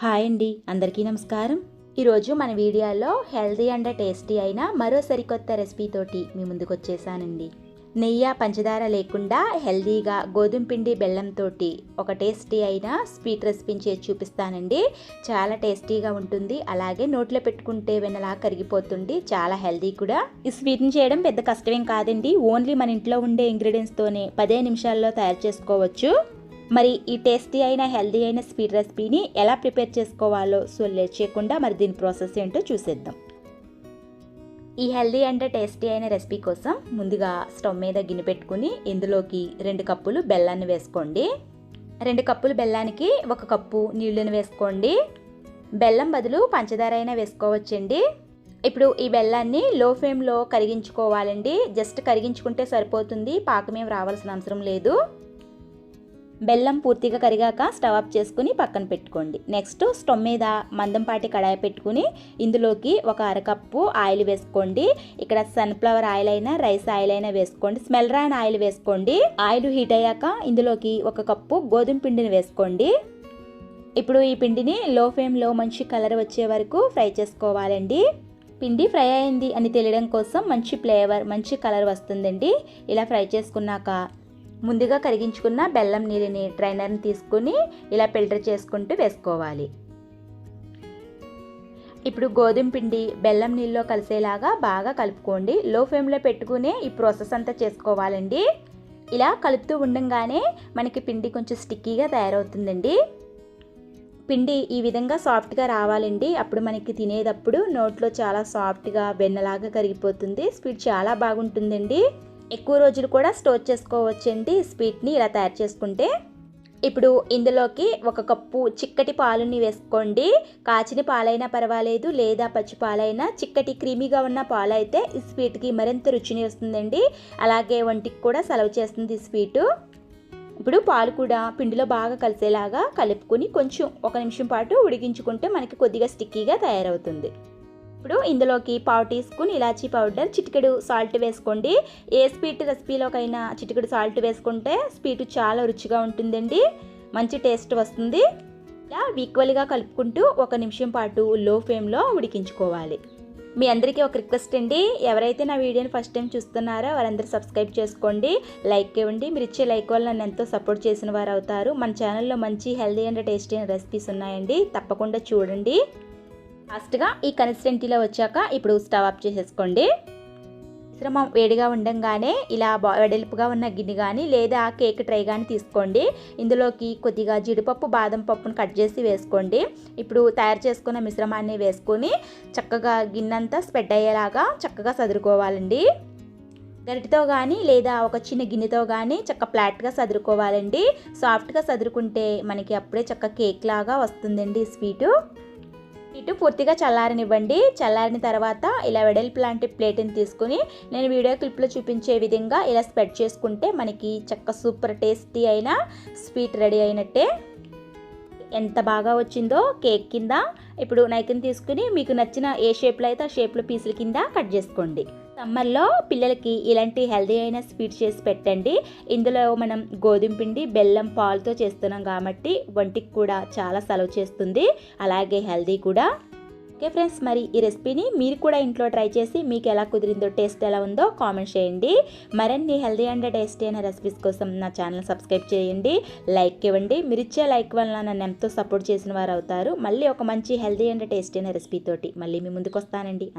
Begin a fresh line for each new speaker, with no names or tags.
Hi అండి అందరికీ నమస్కారం. ఈరోజు మన వీడియోలో హెల్దీ అండ్ టేస్టీ అయిన మరో సరికొత్త రెసిపీతోటి మీ ముందుకు వచ్చేసానండి. నెయ్యి పంచదార లేకుండా హెల్తీగా గోధుమ పిండి బెల్లంతో ఒక టేస్టీ అయిన స్వీట్ రెసిపీని చేసి చూపిస్తానండి. చాలా టేస్టీగా ఉంటుంది అలాగే నోట్లో పెట్టుకుంటే వెనలా కరిగిపోతుంది చాలా హెల్దీ కూడా. ఈ స్వీట్ని చేయడం పెద్ద కష్టమేం కాదండి ఓన్లీ మన ఇంట్లో ఉండే ఇంగ్రీడియంట్స్తోనే పదే నిమిషాల్లో తయారు చేసుకోవచ్చు. మరి ఈ టేస్టీ అయిన హెల్దీ అయిన స్వీట్ రెసిపీని ఎలా ప్రిపేర్ చేసుకోవాలో సో లేట్ చేయకుండా మరి దీని ప్రాసెస్ ఏంటో చూసేద్దాం. ఈ హెల్దీ అండ్ టేస్టీ అయిన రెసిపీ కోసం ముందుగా స్టవ్ మీద గిన్నె పెట్టుకుని ఇందులోకి రెండు కప్పులు బెల్లాన్ని వేసుకోండి. రెండు కప్పులు బెల్లానికి ఒక కప్పు నీళ్ళని వేసుకోండి. బెల్లం బదులు పంచదార అయినా వేసుకోవచ్చండి. ఇప్పుడు ఈ బెల్లాన్ని లో ఫ్లేమ్లో కరిగించుకోవాలండి. జస్ట్ కరిగించుకుంటే సరిపోతుంది. పాకమేం రావాల్సిన అవసరం లేదు. బెల్లం పూర్తిగా కరిగాక స్టవ్ ఆఫ్ చేసుకుని పక్కన పెట్టుకోండి. నెక్స్ట్ స్టవ్ మీద మందంపాటి కడాయి పెట్టుకుని ఇందులోకి ఒక అరకప్పు ఆయిల్ వేసుకోండి. ఇక్కడ సన్ఫ్లవర్ ఆయిల్ అయినా రైస్ ఆయిల్ అయినా వేసుకోండి. స్మెల్ రాని ఆయిల్ వేసుకోండి. ఆయిల్ హీట్ అయ్యాక ఇందులోకి ఒక కప్పు గోధుమ పిండిని వేసుకోండి. ఇప్పుడు ఈ పిండిని లో ఫ్లేమ్లో మంచి కలర్ వచ్చే వరకు ఫ్రై చేసుకోవాలండి. పిండి ఫ్రై అయింది అని తెలియడం కోసం మంచి ఫ్లేవర్ మంచి కలర్ వస్తుందండి. ఇలా ఫ్రై చేసుకున్నాక ముందుగా కరిగించుకున్న బెల్లం నీళ్ళని ట్రైనర్ని తీసుకుని ఇలా ఫిల్టర్ చేసుకుంటూ వేసుకోవాలి. ఇప్పుడు గోధుమ పిండి బెల్లం నీళ్ళలో కలిసేలాగా బాగా కలుపుకోండి. లో ఫ్లేమ్లో పెట్టుకునే ఈ ప్రాసెస్ అంతా చేసుకోవాలండి. ఇలా కలుపుతూ ఉండగానే మనకి పిండి కొంచెం స్టిక్కీగా తయారవుతుందండి. పిండి ఈ విధంగా సాఫ్ట్గా రావాలండి. అప్పుడు మనకి తినేటప్పుడు నోట్లో చాలా సాఫ్ట్గా వెన్నలాగా కరిగిపోతుంది. స్వీట్ చాలా బాగుంటుందండి. ఎక్కువ రోజులు కూడా స్టోర్ చేసుకోవచ్చండి స్వీట్ని ఇలా తయారు చేసుకుంటే. ఇప్పుడు ఇందులోకి ఒక కప్పు చిక్కటి పాలుని వేసుకోండి. కాచిన పాలైనా పర్వాలేదు లేదా పచ్చి పాలైనా. చిక్కటి క్రీమీగా ఉన్న పాలైతే ఈ స్వీట్కి మరింత రుచిని వస్తుందండి అలాగే వంటికి కూడా సెలవు చేస్తుంది ఈ స్వీటు. ఇప్పుడు పాలు కూడా పిండిలో బాగా కలిసేలాగా కలుపుకొని కొంచెం ఒక నిమిషం పాటు ఉడికించుకుంటే మనకి కొద్దిగా స్టిక్కీగా తయారవుతుంది. ఇప్పుడు ఇందులోకి పావు టీ స్పూన్ ఇలాచీ పౌడర్ చిటికెడు సాల్ట్ వేసుకోండి. ఏ స్వీట్ రెసిపీలోకైనా చిటికెడు సాల్ట్ వేసుకుంటే స్వీట్ చాలా రుచిగా ఉంటుందండి. మంచి టేస్ట్ వస్తుంది. ఇలా ఈక్వల్గా కలుపుకుంటూ ఒక నిమిషం పాటు లో ఫ్లేమ్లో ఉడికించుకోవాలి. మీ అందరికీ ఒక రిక్వెస్ట్ అండి. ఎవరైతే నా వీడియోని ఫస్ట్ టైం చూస్తున్నారో వారందరూ సబ్స్క్రైబ్ చేసుకోండి. లైక్ ఇవ్వండి. మీరు ఇచ్చే లైక్ వల్ల నన్ను ఎంతో సపోర్ట్ చేసిన వారు అవుతారు. మన ఛానల్లో మంచి హెల్దీ అండ్ టేస్టీ అయిన రెసిపీస్ ఉన్నాయండి. తప్పకుండా చూడండి. లాస్ట్గా ఈ కన్సిస్టెంటీలో వచ్చాక ఇప్పుడు స్టవ్ ఆఫ్ చేసేసుకోండి. మిశ్రమం వేడిగా ఉండంగానే ఇలా వెడల్పుగా ఉన్న గిన్నె కానీ లేదా కేక్ ట్రై కానీ తీసుకోండి. ఇందులోకి కొద్దిగా జీడిపప్పు బాదం పప్పును కట్ చేసి వేసుకోండి. ఇప్పుడు తయారు చేసుకున్న మిశ్రమాన్ని వేసుకొని చక్కగా గిన్నెంతా స్ప్రెడ్ అయ్యేలాగా చక్కగా సదురుకోవాలండి. గరిటితో కానీ లేదా ఒక చిన్న గిన్నెతో కానీ చక్క ఫ్లాట్గా సదురుకోవాలండి. సాఫ్ట్గా సదురుకుంటే మనకి అప్పుడే చక్క కేక్ లాగా వస్తుందండి స్వీటు. ఇటు పూర్తిగా చల్లారనివ్వండి. చల్లారిన తర్వాత ఇలా వెడల్పు లాంటి ప్లేట్ని తీసుకుని నేను వీడియో క్లిప్లో చూపించే విధంగా ఇలా స్ప్రెడ్ చేసుకుంటే మనకి చక్క సూపర్ టేస్టీ అయిన స్వీట్ రెడీ అయినట్టే. ఎంత బాగా వచ్చిందో కేక్ కింద. ఇప్పుడు నైకిని తీసుకుని మీకు నచ్చిన ఏ షేప్లో అయితే ఆ షేప్లో పీసుల కింద కట్ చేసుకోండి. సమ్మర్లో పిల్లలకి ఇలాంటి హెల్దీ అయిన స్వీట్ చేసి పెట్టండి. ఇందులో మనం గోధుమ పిండి బెల్లం పాలతో చేస్తున్నాం కాబట్టి వంటికి కూడా చాలా సెలవు చేస్తుంది. అలాగే హెల్దీ కూడా. ఓకే ఫ్రెండ్స్ మరి ఈ రెసిపీని మీరు కూడా ఇంట్లో ట్రై చేసి మీకు ఎలా కుదిరిందో టేస్ట్ ఎలా ఉందో కామెంట్ చేయండి. మరిన్ని హెల్దీ అండ్ టేస్టీ అయిన రెసిపీస్ కోసం నా ఛానల్ సబ్స్క్రైబ్ చేయండి. లైక్ ఇవ్వండి. మీరు ఇచ్చే లైక్ వల్ల నన్ను ఎంతో సపోర్ట్ చేసిన వారు అవుతారు. మళ్ళీ ఒక మంచి హెల్దీ అండ్ టేస్టీ అయిన రెసిపీ తోటి మళ్ళీ మీ ముందుకు వస్తానండి.